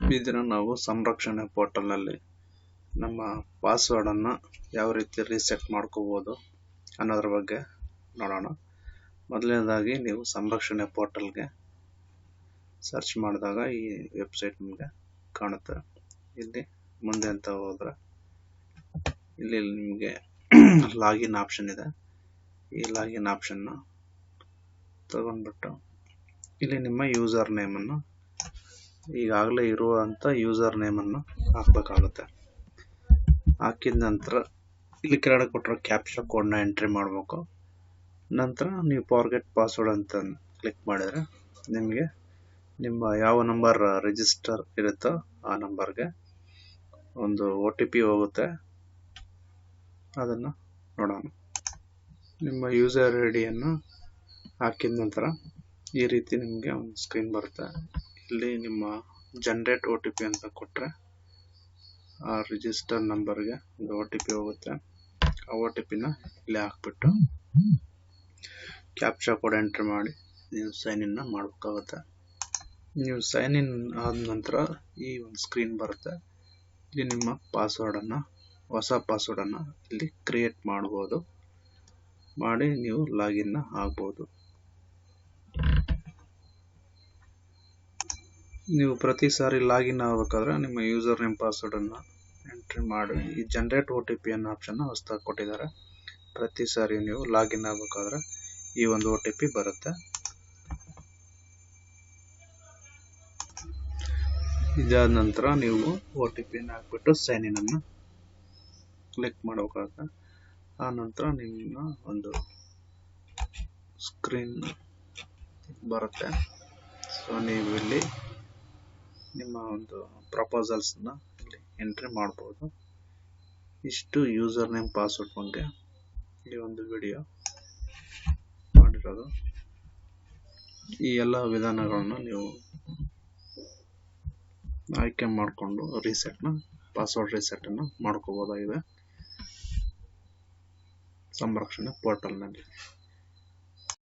ಈ ದಿನ ನಾವು ಸಂರಕ್ಷಣೆ ಪೋರ್ಟಲ್ನಲ್ಲಿ ನಮ್ಮ ಪಾಸ್ವರ್ಡನ್ನು ಯಾವ ರೀತಿ ರೀಸೆಟ್ ಮಾಡ್ಕೋಬೋದು ಅನ್ನೋದ್ರ ಬಗ್ಗೆ ನೋಡೋಣ. ಮೊದಲನೇದಾಗಿ ನೀವು ಸಂರಕ್ಷಣೆ ಪೋರ್ಟಲ್ಗೆ ಸರ್ಚ್ ಮಾಡಿದಾಗ ಈ ವೆಬ್ಸೈಟ್ ನಿಮಗೆ ಕಾಣುತ್ತೆ. ಇಲ್ಲಿ ಮುಂದೆ ಅಂತ ಹೋದ್ರೆ ಇಲ್ಲಿ ನಿಮಗೆ ಲಾಗಿನ್ ಆಪ್ಷನ್ ಇದೆ. ಈ ಲಾಗಿನ್ ಆಪ್ಷನ್ನ ತಗೊಂಡ್ಬಿಟ್ಟು ಇಲ್ಲಿ ನಿಮ್ಮ ಯೂಸರ್ ನೇಮನ್ನು ಈಗಾಗಲೇ ಇರುವಂಥ ಯೂಸರ್ ನೇಮನ್ನು ಹಾಕಬೇಕಾಗುತ್ತೆ. ಹಾಕಿದ ನಂತರ ಇಲ್ಲಿ ಕೆಳಗಡೆ ಕೊಟ್ಟಿರೋ ಕ್ಯಾಪ್ಚಾ ಕೋಡ್ನ ಎಂಟ್ರಿ ಮಾಡಬೇಕು. ನಂತರ ನೀವು ಫಾರ್ಗೆಟ್ ಪಾಸ್ವರ್ಡ್ ಅಂತ ಕ್ಲಿಕ್ ಮಾಡಿದರೆ ನಿಮಗೆ ನಿಮ್ಮ ಯಾವ ನಂಬರ್ ರಿಜಿಸ್ಟರ್ ಇರುತ್ತೋ ಆ ನಂಬರ್ಗೆ ಒಂದು ಒ ಟಿ ಪಿ ಹೋಗುತ್ತೆ. ಅದನ್ನು ನೋಡೋಣ. ನಿಮ್ಮ ಯೂಸರ್ ಐ ಡಿಯನ್ನು ಹಾಕಿದ ನಂತರ ಈ ರೀತಿ ನಿಮಗೆ ಒಂದು ಸ್ಕ್ರೀನ್ ಬರುತ್ತೆ. ಇಲ್ಲಿ ನಿಮ್ಮ ಜನ್ರೇಟ್ ಒ ಟಿ ಪಿ ಅಂತ ಕೊಟ್ಟರೆ ಆ ರಿಜಿಸ್ಟರ್ ನಂಬರ್ಗೆ ಒಂದು ಒ ಟಿ ಪಿ ಹೋಗುತ್ತೆ. ಆ ಒ ಟಿ ಪಿನ ಇಲ್ಲಿ ಹಾಕ್ಬಿಟ್ಟು ಕ್ಯಾಪ್ಚಾ ಕೋಡ್ ಎಂಟ್ರಿ ಮಾಡಿ ನೀವು ಸೈನ್ ಇನ್ನ ಮಾಡಬೇಕಾಗುತ್ತೆ. ನೀವು ಸೈನ್ ಇನ್ ಆದ ನಂತರ ಈ ಒಂದು ಸ್ಕ್ರೀನ್ ಬರುತ್ತೆ. ಇಲ್ಲಿ ನಿಮ್ಮ ಪಾಸ್ವರ್ಡನ್ನು ಹೊಸ ಪಾಸ್ವರ್ಡನ್ನು ಇಲ್ಲಿ ಕ್ರಿಯೇಟ್ ಮಾಡ್ಬೋದು. ಮಾಡಿ ನೀವು ಲಾಗಿನ್ನ ಆಗ್ಬೋದು. ನೀವು ಪ್ರತಿ ಸಾರಿ ಲಾಗಿನ್ ಆಗಬೇಕಾದ್ರೆ ನಿಮ್ಮ ಯೂಸರ್ ನೇಮ್ ಪಾಸ್ವರ್ಡನ್ನು ಎಂಟ್ರಿ ಮಾಡಿ, ಈ ಜನ್ರೇಟ್ ಒ ಟಿ ಪಿ ಅನ್ನೋ ಆಪ್ಷನ್ನ ಹೊಸ್ದಾಗಿ ಕೊಟ್ಟಿದ್ದಾರೆ. ಪ್ರತಿ ಸಾರಿ ನೀವು ಲಾಗಿನ್ ಆಗಬೇಕಾದ್ರೆ ಈ ಒಂದು ಒ ಟಿ ಪಿ ಬರುತ್ತೆ. ಇದಾದ ನಂತರ ನೀವು ಒ ಟಿ ಪಿನ ಹಾಕ್ಬಿಟ್ಟು ಸೈನ್ ಇನ್ ಅನ್ನು ಕ್ಲಿಕ್ ಮಾಡಬೇಕಾಗುತ್ತೆ. ಆ ನಂತರ ನಿಮ್ಮ ಒಂದು ಸ್ಕ್ರೀನ್ ಬರುತ್ತೆ. ಸೊ ನೀವು ಇಲ್ಲಿ ಒಂದು ಪ್ರಪೋಸಲ್ಸ್ನ ಇಲ್ಲಿ ಎಂಟ್ರಿ ಮಾಡ್ಬೋದು. ಇಷ್ಟು ಯೂಸರ್ ನೇಮ್ ಪಾಸ್ವರ್ಡ್ ಬಗ್ಗೆ ಈ ಒಂದು ವಿಡಿಯೋ ಮಾಡಿರೋದು. ಈ ಎಲ್ಲ ವಿಧಾನಗಳನ್ನು ನೀವು ಆಯ್ಕೆ ಮಾಡಿಕೊಂಡು ರೀಸೆಟ್ನ ಪಾಸ್ವರ್ಡ್ ರೀಸೆಟನ್ನು ಮಾಡ್ಕೋಬೋದಾಗಿದೆ. ಸಂರಕ್ಷಣೆ ಪೋರ್ಟಲ್ನಲ್ಲಿ